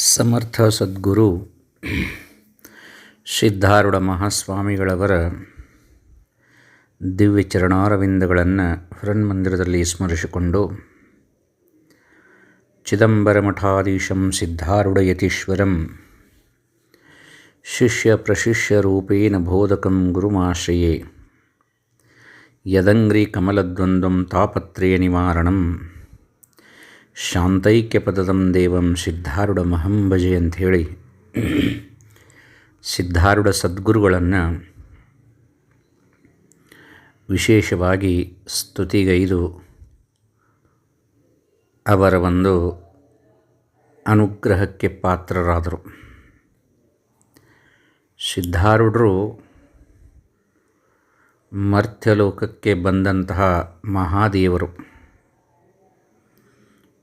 ಸಮರ್ಥ ಸದ್ಗುರು ಸಿದ್ಧಾರೂಢ ಮಹಾಸ್ವಾಮಿಗಳವರ ದಿವ್ಯ ಚರಣಾರವಿಂದಗಳನ್ನು ಹೃನ್ಮಂದಿರದಲ್ಲಿ ಸ್ಮರಿಸಿಕೊಂಡು ಚಿದಂಬರ ಮಠಾಧೀಶಂ ಸಿದ್ಧಾರೂಢ ಯತೀಶ್ವರಂ ಶಿಷ್ಯ ಪ್ರಶಿಷ್ಯ ರೂಪೇಣ ಬೋಧಕಂ ಗುರುಮಾಶ್ರಯೇ, ಯದಂಗ್ರಿ ಕಮಲದ್ವಂದ್ವಂ ತಾಪತ್ರಯ ನಿವಾರಣಂ. ಶಾಂತೈಕ್ಯಪದದಂ ದೇವಂ ಸಿದ್ಧಾರೂಢ ಮಹಂಭಜೆ ಅಂಥೇಳಿ. ಸಿದ್ಧಾರೂಢ ಸದ್ಗುರುಗಳನ್ನು ವಿಶೇಷವಾಗಿ ಸ್ತುತಿಗೈದು ಅವರ ಒಂದು ಅನುಗ್ರಹಕ್ಕೆ ಪಾತ್ರರಾದರು. ಸಿದ್ಧಾರೂಢರು ಮರ್ತ್ಯಲೋಕಕ್ಕೆ ಬಂದಂತಹ ಮಹಾದೇವರು.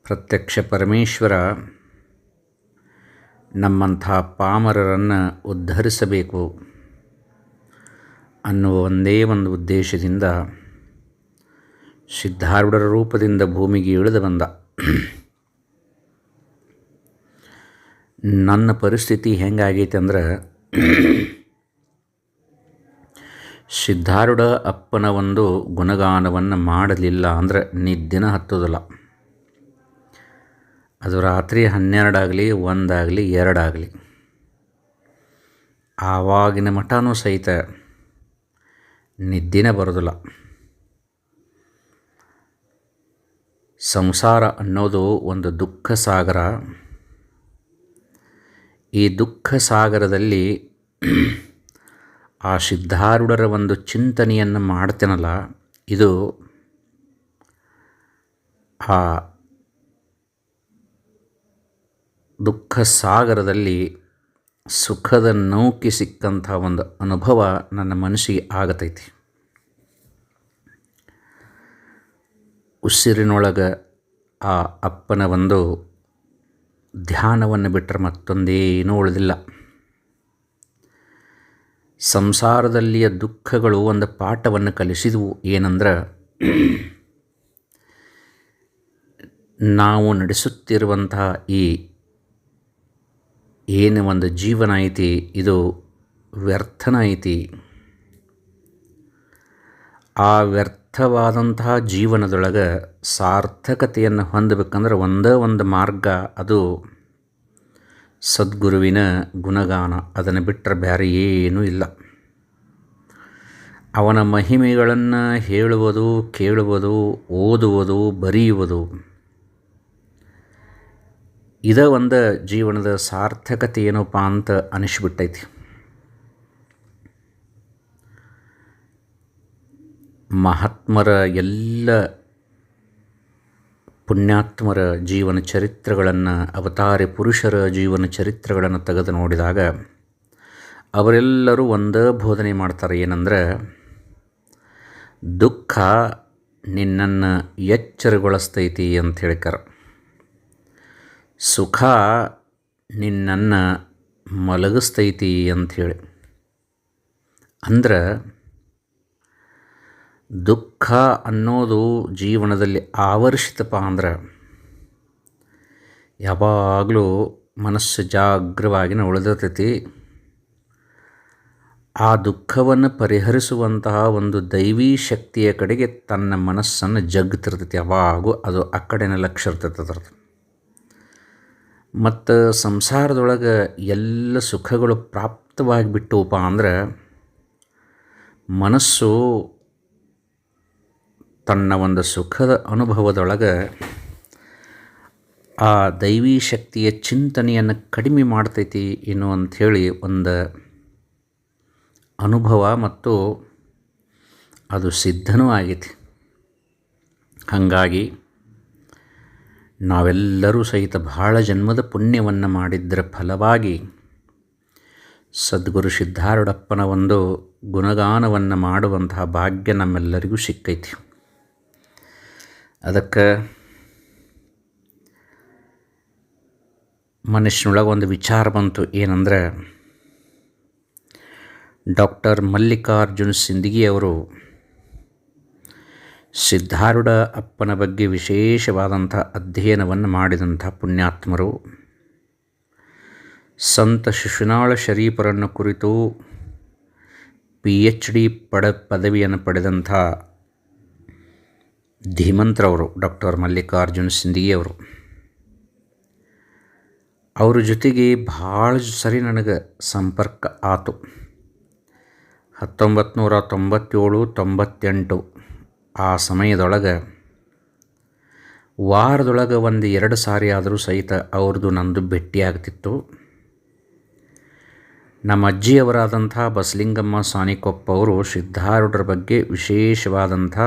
ಪ್ರತ್ಯಕ್ಷ ಪರಮೇಶ್ವರ, ನಮ್ಮಂಥ ಪಾಮರರನ್ನು ಉದ್ಧರಿಸಬೇಕು ಅನ್ನುವ ಒಂದೇ ಒಂದು ಉದ್ದೇಶದಿಂದ ಸಿದ್ಧಾರೂಢರ ರೂಪದಿಂದ ಭೂಮಿಗೆ ಇಳಿದು ಬಂದ. ನನ್ನ ಪರಿಸ್ಥಿತಿ ಹೆಂಗಾಗೈತೆ ಅಂದ್ರೆ, ಸಿದ್ಧಾರೂಢ ಅಪ್ಪನ ಒಂದು ಗುಣಗಾನವನ್ನು ಮಾಡಲಿಲ್ಲ ಅಂದರೆ ನಿದ್ದಿನ ಹತ್ತೋದಿಲ್ಲ. ಅದು ರಾತ್ರಿ ಹನ್ನೆರಡಾಗಲಿ, ಒಂದಾಗಲಿ, ಎರಡಾಗಲಿ. ಆವಾಗಿನ ಮಠನೂ ಸಹಿತ ನಿದ್ದಿನ ಬರೋದಿಲ್ಲ. ಸಂಸಾರ ಅನ್ನೋದು ಒಂದು ದುಃಖ ಸಾಗರ. ಈ ದುಃಖ ಸಾಗರದಲ್ಲಿ ಆ ಸಿದ್ಧಾರೂಢರ ಒಂದು ಚಿಂತನೆಯನ್ನು ಮಾಡ್ತೇನಲ್ಲ, ಇದು ಆ ದುಃಖ ಸಾಗರದಲ್ಲಿ ಸುಖದ ನೌಕಿ ಸಿಕ್ಕಂಥ ಒಂದು ಅನುಭವ ನನ್ನ ಮನಸ್ಸಿಗೆ ಆಗತೈತಿ. ಉಸಿರಿನೊಳಗೆ ಆ ಅಪ್ಪನ ಒಂದು ಧ್ಯಾನವನ್ನು ಬಿಟ್ಟರೆ ಮತ್ತೊಂದೇನೂ ಉಳಿದಿಲ್ಲ. ಸಂಸಾರದಲ್ಲಿಯ ದುಃಖಗಳು ಒಂದು ಪಾಠವನ್ನು ಕಲಿಸಿದವು. ಏನಂದ್ರೆ, ನಾವು ನಡೆಸುತ್ತಿರುವಂತಹ ಈ ಏನು ಒಂದು ಜೀವನ ಐತಿ, ಇದು ವ್ಯರ್ಥನ ಐತಿ. ಆ ವ್ಯರ್ಥವಾದಂತಹ ಜೀವನದೊಳಗೆ ಸಾರ್ಥಕತೆಯನ್ನು ಹೊಂದಬೇಕಂದ್ರೆ ಒಂದೇ ಒಂದು ಮಾರ್ಗ, ಅದು ಸದ್ಗುರುವಿನ ಗುಣಗಾನ. ಅದನ್ನು ಬಿಟ್ಟರೆ ಬೇರೆ ಏನೂ ಇಲ್ಲ. ಅವನ ಮಹಿಮೆಗಳನ್ನು ಹೇಳುವುದು, ಕೇಳುವುದು, ಓದುವುದು, ಬರೆಯುವುದು ಇದ ಒಂದು ಜೀವನದ ಸಾರ್ಥಕತೆ ಏನಪ್ಪ ಅಂತ ಅನಿಸ್ಬಿಟ್ಟೈತಿ. ಮಹಾತ್ಮರ ಎಲ್ಲ ಪುಣ್ಯಾತ್ಮರ ಜೀವನ ಚರಿತ್ರೆಗಳನ್ನು, ಅವತಾರಿ ಪುರುಷರ ಜೀವನ ಚರಿತ್ರೆಗಳನ್ನು ತೆಗೆದು ನೋಡಿದಾಗ ಅವರೆಲ್ಲರೂ ಒಂದೇ ಬೋಧನೆ ಮಾಡ್ತಾರೆ. ಏನಂದ್ರೆ, ದುಃಖ ನಿನ್ನನ್ನು ಎಚ್ಚರಗೊಳಿಸ್ತೈತಿ ಅಂತ ಹೇಳ್ತಾರೆ ಸುಖ ನಿನ್ನನ್ನು ಮಲಗಿಸ್ತೈತಿ ಅಂಥೇಳಿ ಅಂದ್ರೆ ದುಃಖ ಅನ್ನೋದು ಜೀವನದಲ್ಲಿ ಆವರಿಸಿತಪ್ಪ ಅಂದ್ರೆ ಯಾವಾಗಲೂ ಮನಸ್ಸು ಜಾಗ್ರವಾಗಿ ಉಳಿದಿರ್ತೈತಿ ಆ ದುಃಖವನ್ನು ಪರಿಹರಿಸುವಂತಹ ಒಂದು ದೈವೀ ಶಕ್ತಿಯ ಕಡೆಗೆ ತನ್ನ ಮನಸ್ಸನ್ನು ಜಗ್ತಿರ್ತೈತಿ. ಯಾವಾಗೂ ಅದು ಆ ಕಡೆನೇ ಲಕ್ಷ ಇರ್ತೈತೆ ಅದ್ರದ್ದು. ಮತ್ತು ಸಂಸಾರದೊಳಗೆ ಎಲ್ಲ ಸುಖಗಳು ಪ್ರಾಪ್ತವಾಗಿಬಿಟ್ಟುವಪ್ಪ ಅಂದ್ರೆ ಮನಸ್ಸು ತನ್ನ ಒಂದು ಸುಖದ ಅನುಭವದೊಳಗೆ ಆ ದೈವಿ ಶಕ್ತಿಯ ಚಿಂತನೆಯನ್ನು ಕಡಿಮೆ ಮಾಡ್ತೈತಿ ಏನು ಅಂಥೇಳಿ ಒಂದು ಅನುಭವ ಮತ್ತು ಅದು ಸಿದ್ಧನೂ ಆಗೈತಿ. ಹಾಗಾಗಿ ನಾವೆಲ್ಲರೂ ಸಹಿತ ಬಹಳ ಜನ್ಮದ ಪುಣ್ಯವನ್ನು ಮಾಡಿದ್ದರ ಫಲವಾಗಿ ಸದ್ಗುರು ಸಿದ್ಧಾರೂಢಪ್ಪನ ಒಂದು ಗುಣಗಾನವನ್ನು ಮಾಡುವಂತಹ ಭಾಗ್ಯ ನಮ್ಮೆಲ್ಲರಿಗೂ ಸಿಕ್ಕೈತಿ. ಅದಕ್ಕೆ ಮನುಷ್ಯನೊಳಗೆ ಒಂದು ವಿಚಾರ ಬಂತು. ಏನಂದ್ರೆ ಡಾಕ್ಟರ್ ಮಲ್ಲಿಕಾರ್ಜುನ್ ಸಿಂದಗಿಯವರು ಸಿದ್ಧಾರೂಢ ಅಪ್ಪನ ಬಗ್ಗೆ ವಿಶೇಷವಾದಂಥ ಅಧ್ಯಯನವನ್ನು ಮಾಡಿದಂಥ ಪುಣ್ಯಾತ್ಮರು, ಸಂತ ಶಿಶುನಾಳ ಶರೀಫರನ್ನು ಕುರಿತು ಪಿ ಎಚ್ ಡಿ ಪಡ, ಪದವಿಯನ್ನು ಪಡೆದಂಥ ಧೀಮಂತ್ರವರು ಡಾಕ್ಟರ್ ಮಲ್ಲಿಕಾರ್ಜುನ್ ಸಿಂಧಿಯವರು. ಅವ್ರ ಜೊತೆಗೆ ಭಾಳ ಸರಿ ನನಗೆ ಸಂಪರ್ಕ ಆತು. ಹತ್ತೊಂಬತ್ತು ನೂರ ತೊಂಬತ್ತೇಳು ತೊಂಬತ್ತೆಂಟು ಆ ಸಮಯದೊಳಗೆ ವಾರದೊಳಗೆ ಒಂದು ಎರಡು ಸಾರಿ ಆದರೂ ಸಹಿತ ಅವ್ರದ್ದು ನಂದು ಭೇಟಿಯಾಗ್ತಿತ್ತು ನಮ್ಮ ಅಜ್ಜಿಯವರಾದಂಥ ಬಸಲಿಂಗಮ್ಮ ಸಾನಿಕೊಪ್ಪ ಅವರು ಸಿದ್ಧಾರೂಢರ ಬಗ್ಗೆ ವಿಶೇಷವಾದಂಥ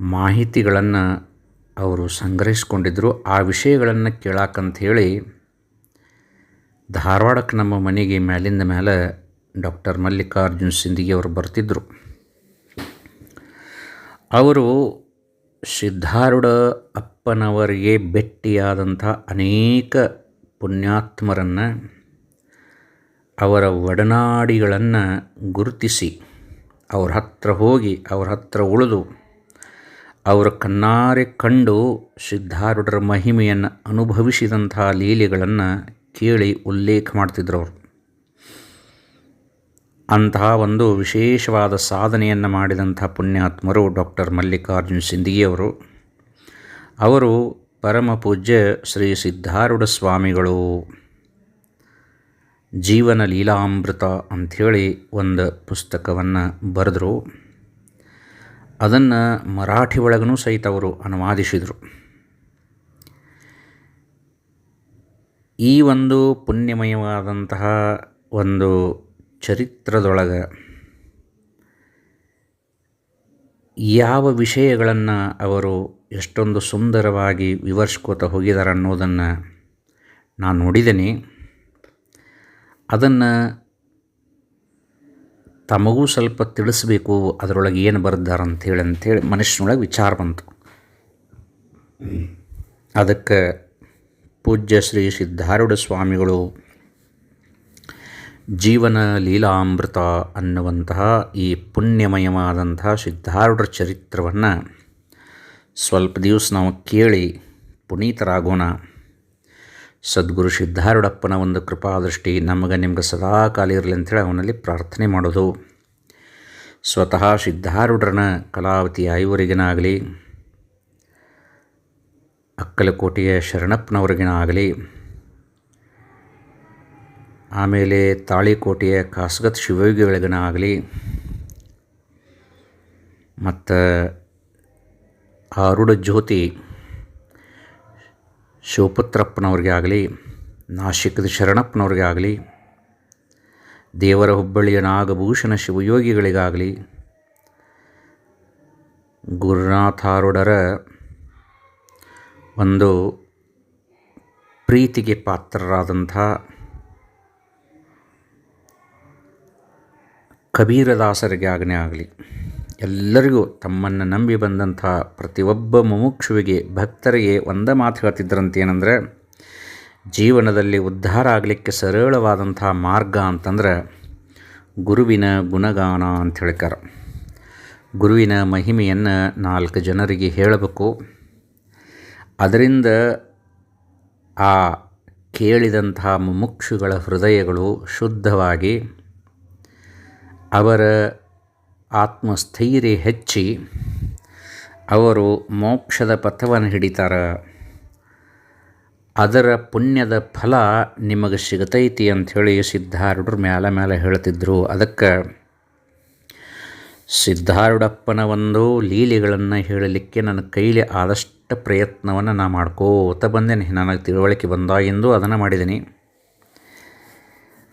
ಮಾಹಿತಿಗಳನ್ನು ಅವರು ಸಂಗ್ರಹಿಸಿಕೊಂಡಿದ್ದರು ಆ ವಿಷಯಗಳನ್ನು ಕೇಳಾಕಂತ ಹೇಳಿ ಧಾರವಾಡಕ್ಕೆ ನಮ್ಮ ಮನೆಗೆ ಮೇಲಿಂದ ಮೇಲೆ ಡಾಕ್ಟರ್ ಮಲ್ಲಿಕಾರ್ಜುನ್ ಸಿಂಧಿಗೆ ಅವರು ಬರ್ತಿದ್ದರು ಅವರು ಸಿದ್ಧಾರೂಢ ಅಪ್ಪನವರಿಗೆ ಭೇಟಿಯಾದಂಥ ಅನೇಕ ಪುಣ್ಯಾತ್ಮರನ್ನು ಅವರ ಒಡನಾಡಿಗಳನ್ನು ಗುರುತಿಸಿ ಅವ್ರ ಹತ್ರ ಹೋಗಿ ಅವ್ರ ಹತ್ರ ಉಳಿದು ಅವರ ಕಣ್ಣಾರೆ ಕಂಡು ಸಿದ್ಧಾರೂಢರ ಮಹಿಮೆಯನ್ನು ಅನುಭವಿಸಿದಂಥ ಲೀಲೆಗಳನ್ನು ಕೇಳಿ ಉಲ್ಲೇಖ ಮಾಡ್ತಿದ್ರು ಅವರು. ಅಂತಹ ಒಂದು ವಿಶೇಷವಾದ ಸಾಧನೆಯನ್ನು ಮಾಡಿದಂಥ ಪುಣ್ಯಾತ್ಮರು ಡಾಕ್ಟರ್ ಮಲ್ಲಿಕಾರ್ಜುನ್ ಸಿಂಧಿಯವರು. ಅವರು ಪರಮ ಪೂಜ್ಯ ಶ್ರೀ ಸಿದ್ಧಾರೂಢ ಸ್ವಾಮಿಗಳು. ಜೀವನ ಲೀಲಾಮೃತ ಅಂಥೇಳಿ ಒಂದು ಪುಸ್ತಕವನ್ನು ಬರೆದರು. ಅದನ್ನು ಮರಾಠಿ ಒಳಗೂ ಸಹಿತ ಅವರು ಅನುವಾದಿಸಿದರು. ಈ ಒಂದು ಪುಣ್ಯಮಯವಾದಂತಹ ಒಂದು ಚರಿತ್ರದೊಳಗೆ ಯಾವ ವಿಷಯಗಳನ್ನು ಅವರು ಎಷ್ಟೊಂದು ಸುಂದರವಾಗಿ ವಿವರಿಸ್ಕೋತ ಹೋಗಿದ್ದಾರೆ ಅನ್ನೋದನ್ನು ನಾನು ನೋಡಿದ್ದೀನಿ ಅದನ್ನು ತಮಗೂ ಸ್ವಲ್ಪ ತಿಳಿಸ್ಬೇಕು, ಅದರೊಳಗೆ ಏನು ಬರೆದಾರೆ ಅಂಥೇಳಿ ಅಂಥೇಳಿ ಮನುಷ್ಯನೊಳಗೆ ವಿಚಾರ ಬಂತು. ಅದಕ್ಕೆ ಪೂಜ್ಯ ಶ್ರೀ ಸಿದ್ಧಾರೂಢ ಸ್ವಾಮಿಗಳು ಜೀವನ ಲೀಲಾಮೃತ ಅನ್ನುವಂತಹ ಈ ಪುಣ್ಯಮಯವಾದಂತಹ ಸಿದ್ಧಾರೂಢರ ಚರಿತ್ರವನ್ನು ಸ್ವಲ್ಪ ದಿವಸ ನಾವು ಕೇಳಿ ಪುನೀತರಾಗೋಣ. ಸದ್ಗುರು ಸಿದ್ಧಾರೂಢಪ್ಪನ ಒಂದು ಕೃಪಾದೃಷ್ಟಿ ನಮಗೆ ನಿಮ್ಗೆ ಸದಾ ಕಾಲ ಇರಲಿ ಅಂಥೇಳಿ ಅವನಲ್ಲಿ ಪ್ರಾರ್ಥನೆ ಮಾಡೋದು. ಸ್ವತಃ ಸಿದ್ಧಾರೂಢರನ ಕಲಾವತಿ ಐವರಿಗಿನಾಗಲಿ ಅಕ್ಕಲಕೋಟೆಯ ಶರಣಪ್ಪನವ್ರಿಗೇನಾಗಲಿ ಆಮೇಲೆ ತಾಳಿಕೋಟೆಯ ಕಾಸಗತ್ ಶಿವಯೋಗಿಗಳಿಗನ ಆಗಲಿ, ಮತ್ತು ಆರುಡ ಜ್ಯೋತಿ ಶಿವಪುತ್ರಪ್ಪನವ್ರಿಗೆ ಆಗಲಿ, ನಾಶಿಕದ ಶರಣಪ್ಪನವ್ರಿಗೆ ಆಗಲಿ, ದೇವರ ಹುಬ್ಬಳ್ಳಿಯ ನಾಗಭೂಷಣ ಶಿವಯೋಗಿಗಳಿಗಾಗಲಿ ಗುರುನಾಥಾರುಡರ ಒಂದು ಪ್ರೀತಿಗೆ ಪಾತ್ರರಾದಂಥ ಕಬೀರದಾಸರಿಗೆ ಆಜ್ಞೆ ಆಗಲಿ. ಎಲ್ಲರಿಗೂ ತಮ್ಮನ್ನು ನಂಬಿ ಬಂದಂಥ ಪ್ರತಿಯೊಬ್ಬ ಮುಮುಕ್ಷುವಿಗೆ ಭಕ್ತರಿಗೆ ಒಂದ ಮಾತು ಹೇಳ್ತಿದ್ದರಂತೆ ಏನಂದರೆ ಜೀವನದಲ್ಲಿ ಉದ್ಧಾರ ಆಗಲಿಕ್ಕೆ ಸರಳವಾದಂಥ ಮಾರ್ಗ ಅಂತಂದ್ರೆ, ಗುರುವಿನ ಗುಣಗಾನ ಅಂತ ಹೇಳ್ತಾರೆ ಗುರುವಿನ ಮಹಿಮೆಯನ್ನು ನಾಲ್ಕು ಜನರಿಗೆ ಹೇಳಬೇಕು. ಅದರಿಂದ ಆ ಕೇಳಿದಂಥ ಮುಮುಕ್ಷುಗಳ ಹೃದಯಗಳು ಶುದ್ಧವಾಗಿ ಅವರ ಆತ್ಮಸ್ಥೈರ್ಯ ಹೆಚ್ಚಿ ಅವರು ಮೋಕ್ಷದ ಪಥವನ್ನು ಹಿಡಿತಾರೆ. ಅದರ ಪುಣ್ಯದ ಫಲ ನಿಮಗೆ ಸಿಗತೈತಿ ಅಂಥೇಳಿ ಸಿದ್ಧಾರೂಢರು ಮ್ಯಾಲ ಮ್ಯಾಲೆ ಹೇಳ್ತಿದ್ರು. ಅದಕ್ಕೆ ಸಿದ್ಧಾರೂಢಪ್ಪನ ಒಂದು ಲೀಲೆಗಳನ್ನು ಹೇಳಲಿಕ್ಕೆ ನನ್ನ ಕೈಲಿ ಆದಷ್ಟು ಪ್ರಯತ್ನವನ್ನು ನಾ ಮಾಡ್ಕೋತ ಬಂದೇನೆ. ನನಗೆ ತಿಳುವಳಿಕೆ ಬಂದಾಗಿಂದು ಅದನ್ನು ಮಾಡಿದ್ದೀನಿ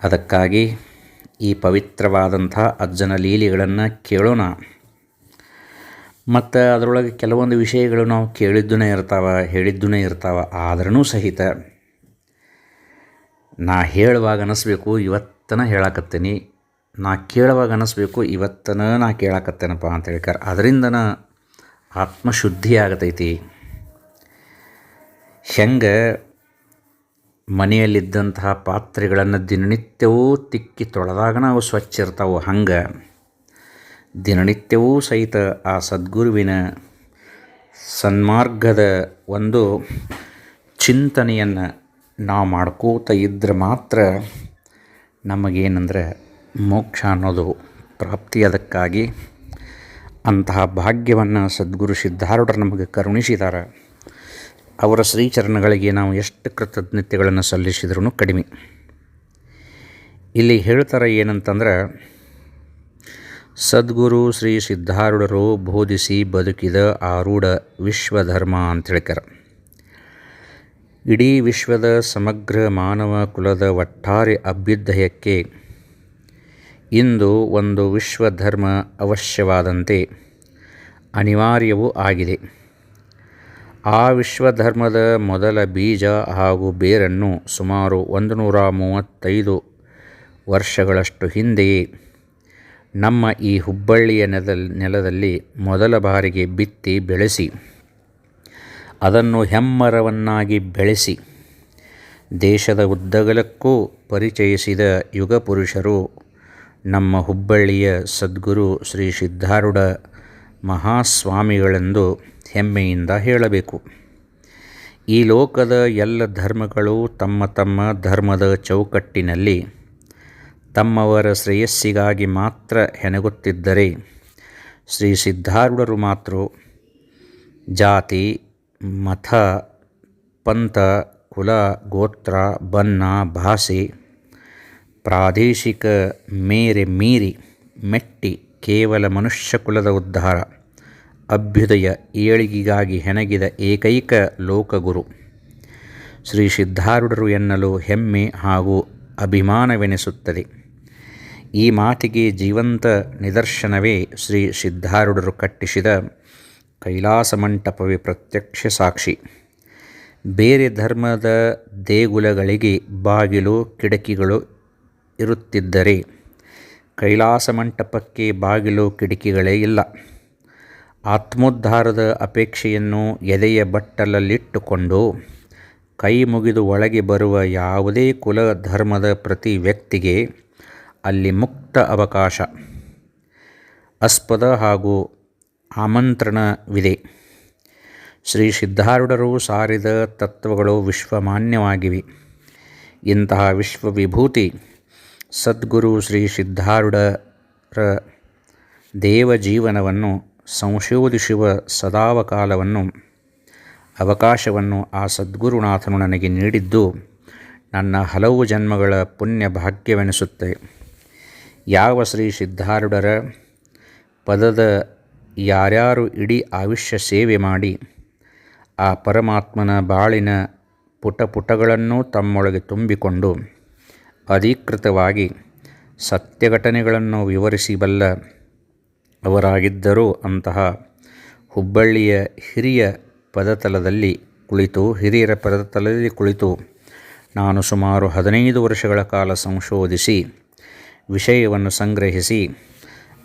ಅದಕ್ಕಾಗಿ ಈ ಪವಿತ್ರವಾದಂಥ ಅಜ್ಜನ ಲೀಲೆಗಳನ್ನು ಕೇಳೋಣ. ಮತ್ತು ಅದರೊಳಗೆ ಕೆಲವೊಂದು ವಿಷಯಗಳು ನಾವು ಕೇಳಿದ್ದೂ ಇರ್ತಾವೆ ಹೇಳಿದ್ದೂ ಇರ್ತಾವೆ ಆದ್ರೂ ಸಹಿತ ನಾ ಹೇಳುವಾಗ ಅನಿಸ್ಬೇಕು, ಇವತ್ತನ ಹೇಳಾಕತ್ತೀನಿ. ನಾ ಕೇಳುವಾಗ ಅನಿಸ್ಬೇಕು, ಇವತ್ತನ ನಾ ಕೇಳಾಕತ್ತೇನಪ್ಪ ಅಂತ ಹೇಳ್ತಾರೆ ಅದರಿಂದನ ಆತ್ಮಶುದ್ಧಿ ಆಗತೈತಿ ಹೆಂಗೆ ಮನೆಯಲ್ಲಿದ್ದಂತಹ ಪಾತ್ರೆಗಳನ್ನು ದಿನನಿತ್ಯವೂ ತಿಕ್ಕಿ ತೊಳೆದಾಗ ನಾವು ಸ್ವಚ್ಛ ಇರ್ತಾವೆ ಹಂಗೆ? ದಿನನಿತ್ಯವೂ ಸಹಿತ ಆ ಸದ್ಗುರುವಿನ ಸನ್ಮಾರ್ಗದ ಒಂದು ಚಿಂತನೆಯನ್ನು ನಾವು ಮಾಡ್ಕೋತ ಇದ್ದರೆ ಮಾತ್ರ ನಮಗೇನೆಂದರೆ ಮೋಕ್ಷ ಅನ್ನೋದು ಪ್ರಾಪ್ತಿ. ಅದಕ್ಕಾಗಿ ಅಂತಹ ಭಾಗ್ಯವನ್ನು ಸದ್ಗುರು ಸಿದ್ಧಾರೂಢರು ನಮಗೆ ಕರುಣಿಸಿದ್ದಾರೆ ಅವರ ಶ್ರೀಚರಣಗಳಿಗೆ ನಾವು ಎಷ್ಟು ಕೃತಜ್ಞತೆಗಳನ್ನು ಸಲ್ಲಿಸಿದ್ರೂ ಕಡಿಮೆ. ಇಲ್ಲಿ ಹೇಳ್ತಾರೆ ಏನಂತಂದ್ರೆ, ಸದ್ಗುರು ಶ್ರೀ ಸಿದ್ಧಾರೂಢರು ಬೋಧಿಸಿ ಬದುಕಿದ ಆರೂಢ ವಿಶ್ವಧರ್ಮ ಅಂತ ಹೇಳ್ತಾರೆ ಇಡೀ ವಿಶ್ವದ ಸಮಗ್ರ ಮಾನವ ಕುಲದ ಒಟ್ಟಾರೆ ಅಭ್ಯುದಯಕ್ಕೆ ಇಂದು ಒಂದು ವಿಶ್ವಧರ್ಮ ಅವಶ್ಯವಾದಂತೆ ಅನಿವಾರ್ಯವೂ ಆಗಿದೆ. ಆ ವಿಶ್ವಧರ್ಮದ ಮೊದಲ ಬೀಜ ಹಾಗೂ ಬೇರನ್ನು ಸುಮಾರು ಒಂದು ನೂರ ಮೂವತ್ತೈದು ವರ್ಷಗಳಷ್ಟು ಹಿಂದೆಯೇ ನಮ್ಮ ಈ ಹುಬ್ಬಳ್ಳಿಯ ನೆಲ ನೆಲದಲ್ಲಿ ಮೊದಲ ಬಾರಿಗೆ ಬಿತ್ತಿ ಬೆಳೆಸಿ, ಅದನ್ನು ಹೆಮ್ಮರವನ್ನಾಗಿ ಬೆಳೆಸಿ, ದೇಶದ ಉದ್ದಗಲಕ್ಕೂ ಪರಿಚಯಿಸಿದ ಯುಗಪುರುಷರು ನಮ್ಮ ಹುಬ್ಬಳ್ಳಿಯ ಸದ್ಗುರು ಶ್ರೀ ಸಿದ್ಧಾರೂಢ ಮಹಾಸ್ವಾಮಿಗಳೆಂದು ಹೆಮ್ಮೆಯಿಂದ ಹೇಳಬೇಕು. ಈ ಲೋಕದ ಎಲ್ಲ ಧರ್ಮಗಳು ತಮ್ಮ ತಮ್ಮ ಧರ್ಮದ ಚೌಕಟ್ಟಿನಲ್ಲಿ ತಮ್ಮವರ ಶ್ರೇಯಸ್ಸಿಗಾಗಿ ಮಾತ್ರ ಹೆಣಗುತ್ತಿದ್ದರೆ ಶ್ರೀ ಸಿದ್ಧಾರೂಢರು ಮಾತ್ರ ಜಾತಿ, ಮತ, ಪಂಥ, ಕುಲ, ಗೋತ್ರ, ಬಣ್ಣ, ಭಾಷೆ, ಪ್ರಾದೇಶಿಕ ಮೇರೆ ಮೀರಿ, ಮೆಟ್ಟಿ ಕೇವಲ ಮನುಷ್ಯ ಕುಲದ ಉದ್ಧಾರ, ಅಭ್ಯುದಯ ಏಳಿಗೆಗಾಗಿ ಹೆಣಗಿದ ಏಕೈಕ ಲೋಕಗುರು. ಶ್ರೀ ಸಿದ್ಧಾರೂಢರು ಎನ್ನಲು ಹೆಮ್ಮೆ ಹಾಗೂ ಅಭಿಮಾನವೆನಿಸುತ್ತದೆ. ಈ ಮಾತಿಗೆ ಜೀವಂತ ನಿದರ್ಶನವೇ ಶ್ರೀ ಸಿದ್ಧಾರೂಢರು ಕಟ್ಟಿಸಿದ ಕೈಲಾಸ ಮಂಟಪವೇ ಪ್ರತ್ಯಕ್ಷ ಸಾಕ್ಷಿ. ಬೇರೆ ಧರ್ಮದ ದೇಗುಲಗಳಿಗೆ ಬಾಗಿಲು ಕಿಟಕಿಗಳು ಇರುತ್ತಿದ್ದರೆ ಕೈಲಾಸ ಮಂಟಪಕ್ಕೆ ಬಾಗಿಲು ಕಿಟಕಿಗಳೇ ಇಲ್ಲ. ಆತ್ಮೋದ್ಧಾರದ ಅಪೇಕ್ಷೆಯನ್ನು ಎದೆಯ ಬಟ್ಟಲಲ್ಲಿಟ್ಟುಕೊಂಡು ಕೈ ಮುಗಿದು ಒಳಗೆ ಬರುವ ಯಾವುದೇ ಕುಲ ಧರ್ಮದ ಪ್ರತಿ ವ್ಯಕ್ತಿಗೆ ಅಲ್ಲಿ ಮುಕ್ತ ಅವಕಾಶ. ಆಸ್ಪದ ಹಾಗೂ ಆಮಂತ್ರಣವಿದೆ. ಶ್ರೀ ಸಿದ್ಧಾರೂಢರು ಸಾರಿದ ತತ್ವಗಳು ವಿಶ್ವಮಾನ್ಯವಾಗಿವೆ. ಇಂತಹ ವಿಶ್ವವಿಭೂತಿ ಸದ್ಗುರು ಶ್ರೀ ಸಿದ್ಧಾರೂಢರ ದೇವಜೀವನವನ್ನು ಸಂಶೋಧಿಸುವ ಸದಾವಕಾಲವನ್ನು, ಅವಕಾಶವನ್ನು ಆ ಸದ್ಗುರುನಾಥನು ನನಗೆ ನೀಡಿದ್ದು ನನ್ನ ಹಲವು ಜನ್ಮಗಳ ಪುಣ್ಯ ಭಾಗ್ಯವೆನಿಸುತ್ತೆ. ಯಾವ ಶ್ರೀ ಸಿದ್ಧಾರೂಢರ ಪದದ ಯಾರ್ಯಾರು ಇಡೀ ಆಯುಷ್ಯ ಸೇವೆ ಮಾಡಿ, ಆ ಪರಮಾತ್ಮನ ಬಾಳಿನ ಪುಟ ಪುಟಗಳನ್ನು ತಮ್ಮೊಳಗೆ ತುಂಬಿಕೊಂಡು ಅಧಿಕೃತವಾಗಿ ಸತ್ಯಘಟನೆಗಳನ್ನು ವಿವರಿಸಬಲ್ಲ ಅವರಾಗಿದ್ದರೂ ಅಂತಹ ಹುಬ್ಬಳ್ಳಿಯ ಹಿರಿಯ ಪದತಲದಲ್ಲಿ ಕುಳಿತು, ಹಿರಿಯರ ಪದತಲದಲ್ಲಿ ಕುಳಿತು ನಾನು ಸುಮಾರು ಹದಿನೈದು ವರ್ಷಗಳ ಕಾಲ ಸಂಶೋಧಿಸಿ, ವಿಷಯವನ್ನು ಸಂಗ್ರಹಿಸಿ,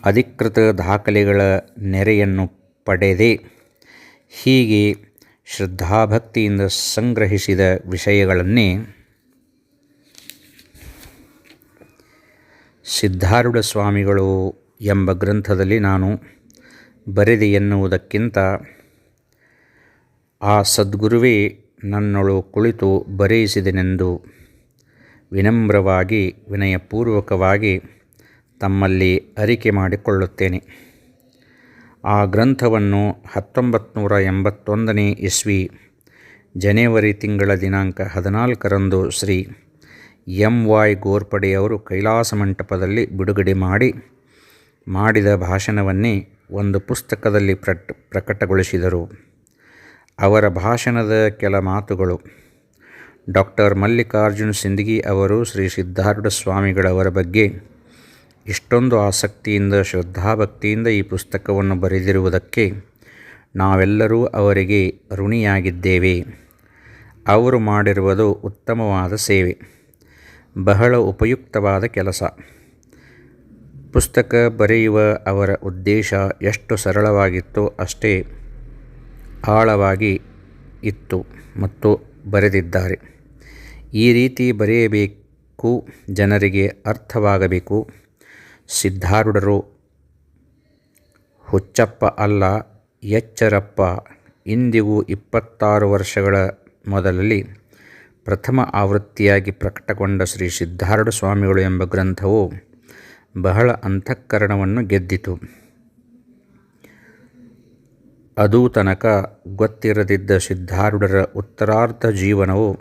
ಅಧಿಕೃತ ದಾಖಲೆಗಳ ನೆರೆಯನ್ನು ಪಡೆದೆ, ಹೀಗೆ ಶ್ರದ್ಧಾಭಕ್ತಿಯಿಂದ ಸಂಗ್ರಹಿಸಿದ ವಿಷಯಗಳನ್ನೇ ಸಿದ್ಧಾರೂಢ ಸ್ವಾಮಿಗಳು ಎಂಬ ಗ್ರಂಥದಲ್ಲಿ ನಾನು ಬರೆದೆ ಎನ್ನುವುದಕ್ಕಿಂತ ಆ ಸದ್ಗುರುವೇ ನನ್ನೊಳು ಕುಳಿತು ಬರೆಯಿಸಿದೆನೆಂದು ವಿನಮ್ರವಾಗಿ, ವಿನಯಪೂರ್ವಕವಾಗಿ ತಮ್ಮಲ್ಲಿ ಅರಿಕೆ ಮಾಡಿಕೊಳ್ಳುತ್ತೇನೆ. ಆ ಗ್ರಂಥವನ್ನು ಹತ್ತೊಂಬತ್ತು ನೂರ ಎಂಬತ್ತೊಂದನೇ ಇಸ್ವಿ, ಜನವರಿ ತಿಂಗಳ ದಿನಾಂಕ ಹದಿನಾಲ್ಕರಂದು ಶ್ರೀ ಎಂ ವಾಯ್ ಗೋರ್ಪಡೆಯವರು ಕೈಲಾಸ ಮಂಟಪದಲ್ಲಿ ಬಿಡುಗಡೆ ಮಾಡಿ, ಮಾಡಿದ ಭಾಷಣವನ್ನೇ ಒಂದು ಪುಸ್ತಕದಲ್ಲಿ ಪ್ರಟ್, ಪ್ರಕಟಗೊಳಿಸಿದರು. ಅವರ ಭಾಷಣದ ಕೆಲ ಮಾತುಗಳು. ಡಾಕ್ಟರ್ ಮಲ್ಲಿಕಾರ್ಜುನ್ ಸಿಂದಗಿ ಅವರು ಶ್ರೀ ಸಿದ್ಧಾರೂಢ ಸ್ವಾಮಿಗಳವರ ಬಗ್ಗೆ ಇಷ್ಟೊಂದು ಆಸಕ್ತಿಯಿಂದ, ಶ್ರದ್ಧಾಭಕ್ತಿಯಿಂದ ಈ ಪುಸ್ತಕವನ್ನು ಬರೆದಿರುವುದಕ್ಕೆ ನಾವೆಲ್ಲರೂ ಅವರಿಗೆ ಋಣಿಯಾಗಿದ್ದೇವೆ. ಅವರು ಮಾಡಿರುವುದು ಉತ್ತಮವಾದ ಸೇವೆ. ಬಹಳ ಉಪಯುಕ್ತವಾದ ಕೆಲಸ. ಪುಸ್ತಕ ಬರೆಯುವ ಅವರ ಉದ್ದೇಶ ಎಷ್ಟು ಸರಳವಾಗಿತ್ತೋ ಅಷ್ಟೇ ಆಳವಾಗಿ ಇತ್ತು ಮತ್ತು ಬರೆದಿದ್ದಾರೆ. ಈ ರೀತಿ ಬರೆಯಬೇಕು, ಜನರಿಗೆ ಅರ್ಥವಾಗಬೇಕು. ಸಿದ್ಧಾರೂಢರು, ಹುಚ್ಚಪ್ಪ ಅಲ್ಲ, ಎಚ್ಚರಪ್ಪ. ಇಂದಿಗೂ ಇಪ್ಪತ್ತಾರು ವರ್ಷಗಳ ಮೊದಲಲ್ಲಿ ಪ್ರಥಮ ಆವೃತ್ತಿಯಾಗಿ ಪ್ರಕಟಗೊಂಡ ಶ್ರೀ ಸಿದ್ಧಾರೂಢ ಸ್ವಾಮಿಗಳು ಎಂಬ ಗ್ರಂಥವು ಬಹಳ ಅಂತಃಕರಣವನ್ನು ಗೆದ್ದಿತು. ಅದೂ ತನಕ ಗೊತ್ತಿರದಿದ್ದ ಸಿದ್ಧಾರುಡರ ಉತ್ತರಾರ್ಧ ಜೀವನವು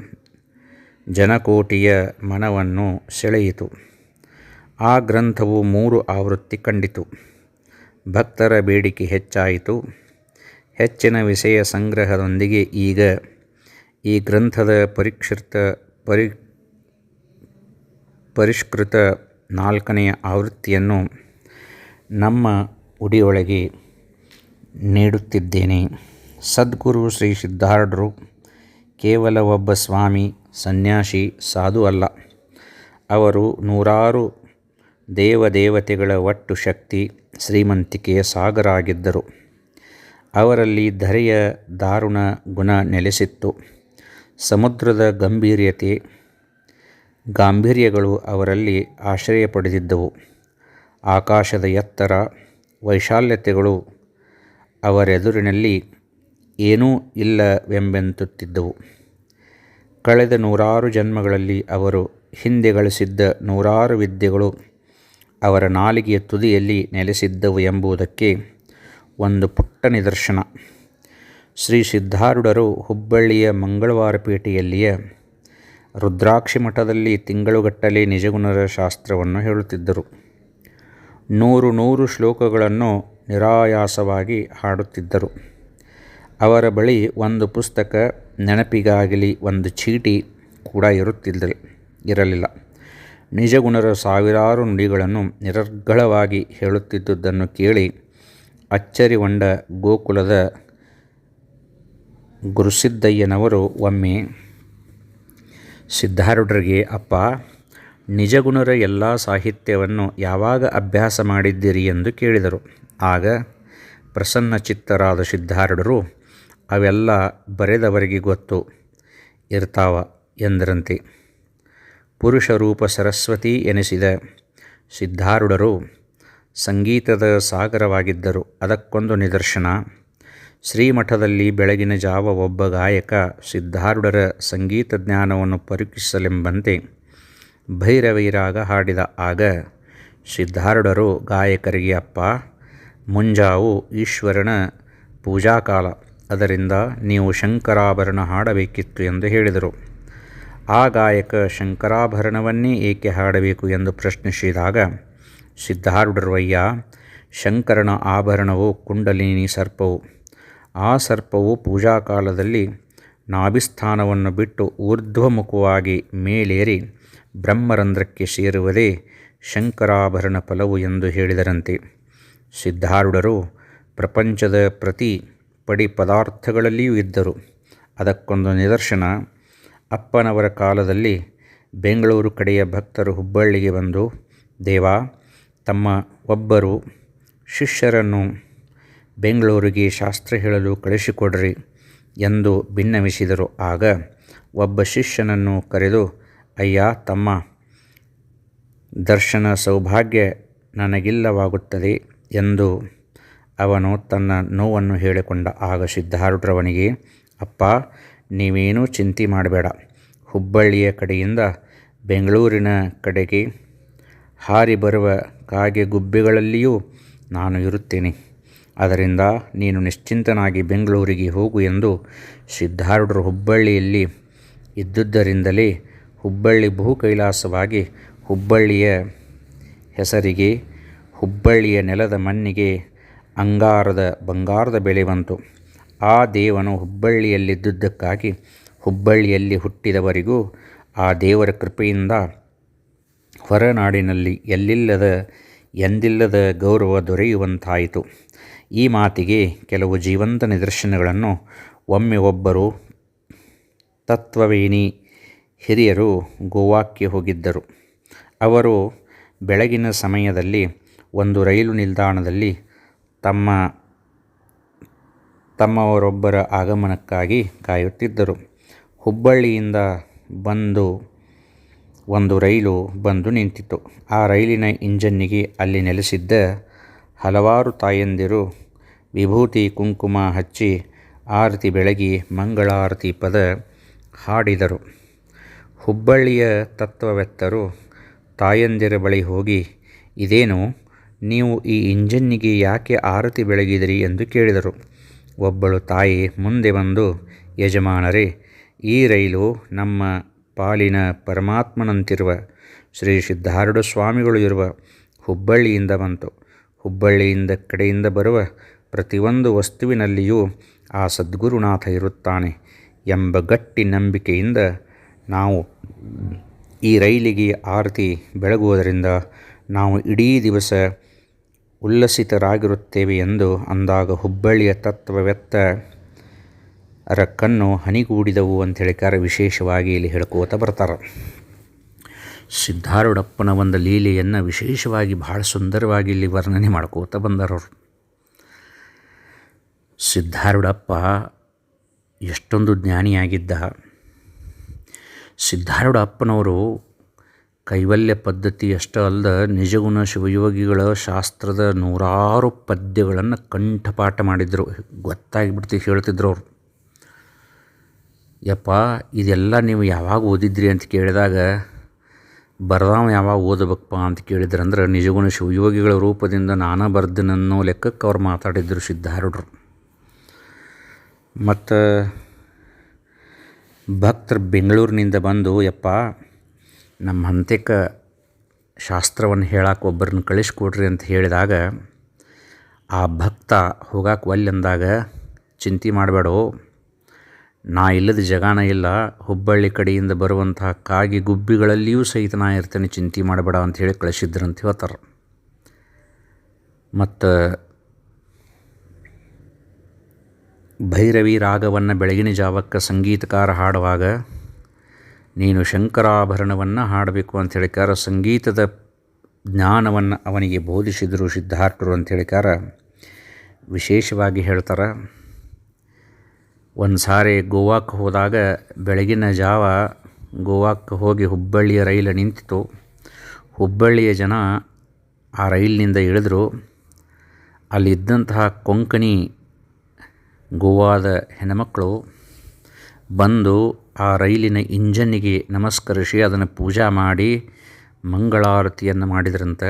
ಜನಕೋಟಿಯ ಮನವನ್ನು ಸೆಳೆಯಿತು. ಆ ಗ್ರಂಥವು ಮೂರು ಆವೃತ್ತಿ ಕಂಡಿತು. ಭಕ್ತರ ಬೇಡಿಕೆ ಹೆಚ್ಚಾಯಿತು. ಹೆಚ್ಚಿನ ವಿಷಯ ಸಂಗ್ರಹದೊಂದಿಗೆ ಈಗ ಈ ಗ್ರಂಥದ ಪರಿಷ್ಕೃತ ಪರಿ, ಪರಿಷ್ಕೃತ ನಾಲ್ಕನೆಯ ಆವೃತ್ತಿಯನ್ನು ನಮ್ಮ ಉಡಿಯೊಳಗೆ ನೀಡುತ್ತಿದ್ದೇನೆ. ಸದ್ಗುರು ಶ್ರೀ ಸಿದ್ಧಾರ್ಢರು ಕೇವಲ ಒಬ್ಬ ಸ್ವಾಮಿ, ಸನ್ಯಾಸಿ, ಸಾಧು ಅಲ್ಲ. ಅವರು ನೂರಾರು ದೇವದೇವತೆಗಳ ಒಟ್ಟು ಶಕ್ತಿ ಶ್ರೀಮಂತಿಕೆಯ ಸಾಗರ ಆಗಿದ್ದರು ಅವರಲ್ಲಿ ಧರೆಯ ದಾರುಣ ಗುಣ ನೆಲೆಸಿತ್ತು. ಸಮುದ್ರದ ಗಂಭೀರ್ಯತೆ, ಗಾಂಭೀರ್ಯಗಳು ಅವರಲ್ಲಿ ಆಶ್ರಯ ಪಡೆದಿದ್ದವು ಆಕಾಶದ ಎತ್ತರ ವೈಶಾಲ್ಯತೆಗಳು ಅವರೆದುರಿನಲ್ಲಿ ಏನೂ ಇಲ್ಲವೆಂಬೆಂತುತ್ತಿದ್ದವು ಕಳೆದ ನೂರಾರು ಜನ್ಮಗಳಲ್ಲಿ ಅವರು ಹಿಂದೆ ಗಳಿಸಿದ್ದ ನೂರಾರು ವಿದ್ಯೆಗಳು ಅವರ ನಾಲಿಗೆಯ ತುದಿಯಲ್ಲಿ ನೆಲೆಸಿದ್ದವು ಎಂಬುದಕ್ಕೆ ಒಂದು ಪುಟ್ಟ ನಿದರ್ಶನ. ಶ್ರೀ ಸಿದ್ಧಾರೂಢರು ಹುಬ್ಬಳ್ಳಿಯ ಮಂಗಳವಾರಪೇಟೆಯಲ್ಲಿಯ ರುದ್ರಾಕ್ಷಿ ಮಠದಲ್ಲಿ ತಿಂಗಳುಗಟ್ಟಲೆ ನಿಜಗುಣರ ಶಾಸ್ತ್ರವನ್ನು ಹೇಳುತ್ತಿದ್ದರು. ನೂರು ನೂರು ಶ್ಲೋಕಗಳನ್ನು ನಿರಾಯಾಸವಾಗಿ ಹಾಡುತ್ತಿದ್ದರು. ಅವರ ಬಳಿ ಒಂದು ಪುಸ್ತಕ, ನೆನಪಿಗಾಗಲಿ ಒಂದು ಚೀಟಿ ಕೂಡ ಇರುತ್ತಿದ್ದ ಇರಲಿಲ್ಲ. ನಿಜಗುಣರ ಸಾವಿರಾರು ನುಡಿಗಳನ್ನು ನಿರರ್ಗಳವಾಗಿ ಹೇಳುತ್ತಿದ್ದುದನ್ನು ಕೇಳಿ ಅಚ್ಚರಿಗೊಂಡ ಗೋಕುಲದ ಗುರುಸಿದ್ದಯ್ಯನವರು ಒಮ್ಮೆ, ಸಿದ್ಧಾರೂಢರಿಗೆ, ಅಪ್ಪ, ನಿಜಗುಣರ ಎಲ್ಲ ಸಾಹಿತ್ಯವನ್ನು ಯಾವಾಗ ಅಭ್ಯಾಸ ಮಾಡಿದ್ದೀರಿ? ಎಂದು ಕೇಳಿದರು. ಆಗ ಪ್ರಸನ್ನಚಿತ್ತರಾದ ಸಿದ್ಧಾರೂಢರು, ಅವೆಲ್ಲ ಬರೆದವರಿಗೆ ಗೊತ್ತು, ಇರ್ತಾವ ಎಂದರಂತೆ. ಪುರುಷರೂಪ ಸರಸ್ವತಿ ಎನಿಸಿದ ಸಿದ್ಧಾರೂಢರು ಸಂಗೀತದ ಸಾಗರವಾಗಿದ್ದರು. ಅದಕ್ಕೊಂದು ನಿದರ್ಶನ ಶ್ರೀಮಠದಲ್ಲಿ ಬೆಳಗಿನ ಜಾವ ಒಬ್ಬ ಗಾಯಕ ಸಿದ್ಧಾರೂಢರ ಸಂಗೀತ ಜ್ಞಾನವನ್ನು ಪರೀಕ್ಷಿಸಲೆಂಬಂತೆ ಭೈರವೈರಾಗ ಹಾಡಿದ ಆಗ ಸಿದ್ಧಾರೂಢರು ಗಾಯಕರಿಗೆ, ಅಪ್ಪ, ಮುಂಜಾವು ಈಶ್ವರನ ಪೂಜಾಕಾಲ, ಅದರಿಂದ ನೀವು ಶಂಕರಾಭರಣ ಹಾಡಬೇಕಿತ್ತು ಎಂದು ಹೇಳಿದರು. ಆ ಗಾಯಕ ಶಂಕರಾಭರಣವನ್ನೇ ಏಕೆ ಹಾಡಬೇಕು ಎಂದು ಪ್ರಶ್ನಿಸಿದಾಗ ಸಿದ್ಧಾರೂಢರವಯ್ಯ ಶಂಕರನ ಆಭರಣವು ಕುಂಡಲಿನಿ ಸರ್ಪವು ಆ ಸರ್ಪವು ಪೂಜಾಕಾಲದಲ್ಲಿ ನಾಭಿಸ್ಥಾನವನ್ನು ಬಿಟ್ಟು ಊರ್ಧ್ವಮುಖವಾಗಿ ಮೇಲೇರಿ ಬ್ರಹ್ಮರಂಧ್ರಕ್ಕೆ ಸೇರುವುದೇ ಶಂಕರಾಭರಣ ಫಲವು ಎಂದು ಹೇಳಿದರಂತೆ. ಸಿದ್ಧಾರೂಢರು ಪ್ರಪಂಚದ ಪ್ರತಿ ಪಡಿ ಪದಾರ್ಥಗಳಲ್ಲಿಯೂ ಇದ್ದರು. ಅದಕ್ಕೊಂದು ನಿದರ್ಶನ, ಅಪ್ಪನವರ ಕಾಲದಲ್ಲಿ ಬೆಂಗಳೂರು ಕಡೆಯ ಭಕ್ತರು ಹುಬ್ಬಳ್ಳಿಗೆ ಬಂದು, ದೇವ, ತಮ್ಮ ಒಬ್ಬರು ಶಿಷ್ಯರನ್ನು ಬೆಂಗಳೂರಿಗೆ ಶಾಸ್ತ್ರ ಹೇಳಲು ಕಳಿಸಿಕೊಡ್ರಿ ಎಂದು ಭಿನ್ನವಿಸಿದರು ಆಗ ಒಬ್ಬ ಶಿಷ್ಯನನ್ನು ಕರೆದು, ಅಯ್ಯ, ತಮ್ಮ ದರ್ಶನ ಸೌಭಾಗ್ಯ ನನಗಿಲ್ಲವಾಗುತ್ತದೆ ಎಂದು ಅವನು ತನ್ನ ನೋವನ್ನು ಹೇಳಿಕೊಂಡ. ಆಗ ಸಿದ್ಧಾರೂಢರವನಿಗೆ, ಅಪ್ಪ, ನೀವೇನೂ ಚಿಂತೆ ಮಾಡಬೇಡ. ಹುಬ್ಬಳ್ಳಿಯ ಕಡೆಯಿಂದ ಬೆಂಗಳೂರಿನ ಕಡೆಗೆ ಹಾರಿ ಬರುವ ಕಾಗೆ ಗುಬ್ಬೆಗಳಲ್ಲಿಯೂ ನಾನು ಇರುತ್ತೇನೆ. ಅದರಿಂದ ನೀನು ನಿಶ್ಚಿಂತನಾಗಿ ಬೆಂಗಳೂರಿಗೆ ಹೋಗು ಎಂದು ಸಿದ್ಧಾರೂಢರು ಹುಬ್ಬಳ್ಳಿಯಲ್ಲಿ ಇದ್ದುದರಿಂದಲೇ ಹುಬ್ಬಳ್ಳಿ ಬಹು ಕೈಲಾಸವಾಗಿ ಹುಬ್ಬಳ್ಳಿಯ ಹೆಸರಿಗೆ, ಹುಬ್ಬಳ್ಳಿಯ ನೆಲದ ಮಣ್ಣಿಗೆ ಅಂಗಾರದ ಬಂಗಾರದ ಬೆಳೆ ಬಂತು. ಆ ದೇವನು ಹುಬ್ಬಳ್ಳಿಯಲ್ಲಿದ್ದುದಕ್ಕಾಗಿ ಹುಬ್ಬಳ್ಳಿಯಲ್ಲಿ ಹುಟ್ಟಿದವರಿಗೂ ಆ ದೇವರ ಕೃಪೆಯಿಂದ ಹೊರನಾಡಿನಲ್ಲಿ ಎಲ್ಲಿಲ್ಲದ ಎಂದಿಲ್ಲದ ಗೌರವ ದೊರೆಯುವಂತಾಯಿತು. ಈ ಮಾತಿಗೆ ಕೆಲವು ಜೀವಂತ ನಿದರ್ಶನಗಳನ್ನು ಒಮ್ಮೆ ಒಬ್ಬರು ತತ್ವವೇಣಿ ಹಿರಿಯರು ಗೋವಾಕ್ಕೆ ಹೋಗಿದ್ದರು. ಅವರು ಬೆಳಗಿನ ಸಮಯದಲ್ಲಿ ಒಂದು ರೈಲು ನಿಲ್ದಾಣದಲ್ಲಿ ತಮ್ಮ ತಮ್ಮವರೊಬ್ಬರ ಆಗಮನಕ್ಕಾಗಿ ಕಾಯುತ್ತಿದ್ದರು. ಹುಬ್ಬಳ್ಳಿಯಿಂದ ಬಂದು ಒಂದು ರೈಲು ಬಂದು ನಿಂತಿತು ಆ ರೈಲಿನ ಇಂಜನ್ನಿಗೆ ಅಲ್ಲಿ ನೆಲೆಸಿದ್ದ ಹಲವಾರು ತಾಯಂದಿರು ವಿಭೂತಿ ಕುಂಕುಮ ಹಚ್ಚಿ ಆರತಿ ಬೆಳಗಿ ಮಂಗಳಾರತಿ ಪದ ಹಾಡಿದರು. ಹುಬ್ಬಳ್ಳಿಯ ತತ್ವವೆತ್ತರು ತಾಯಂದಿರ ಬಳಿ ಹೋಗಿ, ಇದೇನು? ನೀವು ಈ ಇಂಜನ್ನಿಗೆ ಯಾಕೆ ಆರತಿ ಬೆಳಗಿದಿರಿ? ಎಂದು ಕೇಳಿದರು. ಒಬ್ಬಳು ತಾಯಿ ಮುಂದೆ ಬಂದು, ಯಜಮಾನರೇ, ಈ ರೈಲು ನಮ್ಮ ಪಾಲಿನ ಪರಮಾತ್ಮನಂತಿರುವ ಶ್ರೀ ಸಿದ್ಧಾರೂಢ ಸ್ವಾಮಿಗಳು ಇರುವ ಹುಬ್ಬಳ್ಳಿಯಿಂದ ಬಂತು. ಹುಬ್ಬಳ್ಳಿಯಿಂದ ಕಡೆಯಿಂದ ಬರುವ ಪ್ರತಿಯೊಂದು ವಸ್ತುವಿನಲ್ಲಿಯೂ ಆ ಸದ್ಗುರುನಾಥ ಇರುತ್ತಾನೆ ಎಂಬ ಗಟ್ಟಿ ನಂಬಿಕೆಯಿಂದ ನಾವು ಈ ರೈಲಿಗೆ ಆರತಿ ಬೆಳಗುವುದರಿಂದ ನಾವು ಇಡೀ ದಿವಸ ಉಲ್ಲಸಿತರಾಗಿರುತ್ತೇವೆ ಎಂದು ಅಂದಾಗ ಹುಬ್ಬಳ್ಳಿಯ ತತ್ವವೆತ್ತ ರಕ್ಕನ್ನು ಹನಿಗೂಡಿದವು ಅಂತ ಹೇಳಿಕಾರ ವಿಶೇಷವಾಗಿ ಇಲ್ಲಿ ಹೇಳ್ಕೋತ ಬರ್ತಾರೆ. ಸಿದ್ಧಾರೂಢಪ್ಪನ ಒಂದು ಲೀಲೆಯನ್ನು ವಿಶೇಷವಾಗಿ ಭಾಳ ಸುಂದರವಾಗಿ ಇಲ್ಲಿ ವರ್ಣನೆ ಮಾಡ್ಕೋತ ಬಂದರವರು ಸಿದ್ಧಾರೂಢಪ್ಪ ಎಷ್ಟೊಂದು ಜ್ಞಾನಿಯಾಗಿದ್ದ. ಸಿದ್ಧಾರೂಢಪ್ಪನವರು ಕೈವಲ್ಯ ಪದ್ಧತಿ ಅಷ್ಟೇ ಅಲ್ಲದ ನಿಜಗುಣ ಶಿವಯೋಗಿಗಳ ಶಾಸ್ತ್ರದ ನೂರಾರು ಪದ್ಯಗಳನ್ನು ಕಂಠಪಾಠ ಮಾಡಿದರು. ಗೊತ್ತಾಗಿಬಿಡ್ತಿ ಹೇಳ್ತಿದ್ರು ಅವರು. ಯಪ್ಪ, ಇದೆಲ್ಲ ನೀವು ಯಾವಾಗ ಓದಿದ್ರಿ ಅಂತ ಕೇಳಿದಾಗ ಬರ್ದಾವ ಯಾವಾಗ ಓದಬೇಕಪ್ಪ ಅಂತ ಕೇಳಿದ್ರಂದ್ರೆ, ನಿಜಗುಣ ಶಿವಯೋಗಿಗಳ ರೂಪದಿಂದ ನಾನಾ ಬರ್ದನನ್ನೋ ಲೆಕ್ಕಕ್ಕೆ ಅವ್ರು ಮಾತಾಡಿದ್ರು ಸಿದ್ಧಾರುಡ್ರು ಮತ್ತು ಭಕ್ತರು ಬೆಂಗಳೂರಿನಿಂದ ಬಂದು, ಯಪ್ಪ, ನಮ್ಮ ಹಂತೆಕ ಶಾಸ್ತ್ರವನ್ನು ಹೇಳಕ್ಕೆ ಒಬ್ಬರನ್ನ ಕಳಿಸ್ಕೊಡ್ರಿ ಅಂತ ಹೇಳಿದಾಗ, ಆ ಭಕ್ತ ಹೋಗಕ್ಕೆ ಒಲ್ಲಿ ಅಂದಾಗ, ಚಿಂತೆ ಮಾಡಬೇಡೋ ನಾ ಇಲ್ಲದ ಜಗಾನ ಇಲ್ಲ, ಹುಬ್ಬಳ್ಳಿ ಕಡೆಯಿಂದ ಬರುವಂತಹ ಕಾಗಿ ಗುಬ್ಬಿಗಳಲ್ಲಿಯೂ ಸಹಿತ ನಾ ಇರ್ತೇನೆ, ಚಿಂತೆ ಮಾಡಬೇಡ ಅಂತ ಹೇಳಿ ಕಳಿಸಿದ್ರಂತ ಹೇಳ್ತಾರೆ. ಮತ್ತು ಭೈರವಿ ರಾಗವನ್ನು ಬೆಳಗಿನ ಜಾವಕ್ಕೆ ಸಂಗೀತಕಾರ ಹಾಡುವಾಗ, ನೀನು ಶಂಕರಾಭರಣವನ್ನು ಹಾಡಬೇಕು ಅಂತ ಹೇಳಿಕಾರ, ಸಂಗೀತದ ಜ್ಞಾನವನ್ನು ಅವನಿಗೆ ಬೋಧಿಸಿದರು ಸಿದ್ಧಾರ್ಥರು ಅಂತ ಹೇಳಿಕಾರ, ವಿಶೇಷವಾಗಿ ಹೇಳ್ತಾರೆ ಒಂದು ಸಾರಿ ಗೋವಾಕ್ಕೆ ಹೋದಾಗ ಬೆಳಗಿನ ಜಾವ ಗೋವಾಕ್ಕೆ ಹೋಗಿ ಹುಬ್ಬಳ್ಳಿಯ ರೈಲು ನಿಂತಿತು ಹುಬ್ಬಳ್ಳಿಯ ಜನ ಆ ರೈಲಿನಿಂದ ಇಳಿದ್ರು. ಅಲ್ಲಿದ್ದಂತಹ ಕೊಂಕಣಿ ಗೋವಾದ ಹೆಣ್ಣುಮಕ್ಕಳು ಬಂದು ಆ ರೈಲಿನ ಇಂಜನ್ನಿಗೆ ನಮಸ್ಕರಿಸಿ ಅದನ್ನು ಪೂಜಾ ಮಾಡಿ ಮಂಗಳಾರತಿಯನ್ನು ಮಾಡಿದ್ರಂತೆ.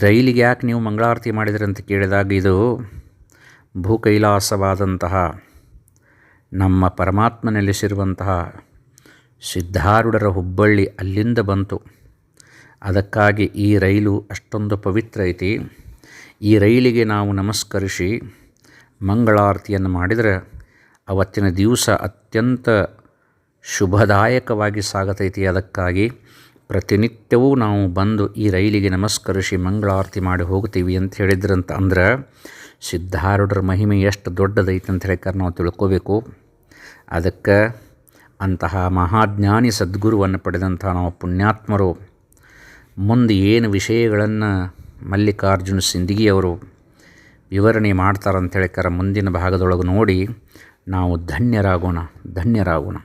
ರೈಲಿಗೆ ಯಾಕೆ ನೀವು ಮಂಗಳಾರತಿ ಮಾಡಿದ್ರಂತ ಕೇಳಿದಾಗ ಇದು ಭೂ ಕೈಲಾಸವಾದಂತಹ ನಮ್ಮ ಪರಮಾತ್ಮ ನೆಲೆಸಿರುವಂತಹ ಸಿದ್ಧಾರೂಢರ ಹುಬ್ಬಳ್ಳಿ ಅಲ್ಲಿಂದ ಬಂತು. ಅದಕ್ಕಾಗಿ ಈ ರೈಲು ಅಷ್ಟೊಂದು ಪವಿತ್ರ ಐತಿ. ಈ ರೈಲಿಗೆ ನಾವು ನಮಸ್ಕರಿಸಿ ಮಂಗಳಾರತಿಯನ್ನು ಮಾಡಿದರೆ ಅವತ್ತಿನ ದಿವಸ ಅತ್ಯಂತ ಶುಭದಾಯಕವಾಗಿ ಸಾಗತೈತಿ. ಅದಕ್ಕಾಗಿ ಪ್ರತಿನಿತ್ಯವೂ ನಾವು ಬಂದು ಈ ರೈಲಿಗೆ ನಮಸ್ಕರಿಸಿ ಮಂಗಳಾರತಿ ಮಾಡಿ ಹೋಗ್ತೀವಿ ಅಂತ ಹೇಳಿದ್ರಂತ ಅಂದ್ರೆ ಸಿದ್ಧಾರೂಢರ ಮಹಿಮೆ ಎಷ್ಟು ದೊಡ್ಡದೈತೆ ಅಂತ ಹೇಳಿಕಾರೆ ನಾವು ತಿಳ್ಕೋಬೇಕು ಅದಕ್ಕೆ ಅಂತಹ ಮಹಾಜ್ಞಾನಿ ಸದ್ಗುರುವನ್ನು ಪಡೆದಂತಹ ನಾವು ಪುಣ್ಯಾತ್ಮರು, ಮುಂದೆ ಏನು ವಿಷಯಗಳನ್ನು ಮಲ್ಲಿಕಾರ್ಜುನ ಸಿಂದಗಿಯವರು ವಿವರಣೆ ಮಾಡ್ತಾರೆ ಅಂತ ಹೇಳಿಕಾರ ಮುಂದಿನ ಭಾಗದೊಳಗೆ ನೋಡಿ ನಾವು ಧನ್ಯರಾಗೋಣ ಧನ್ಯರಾಗೋಣ.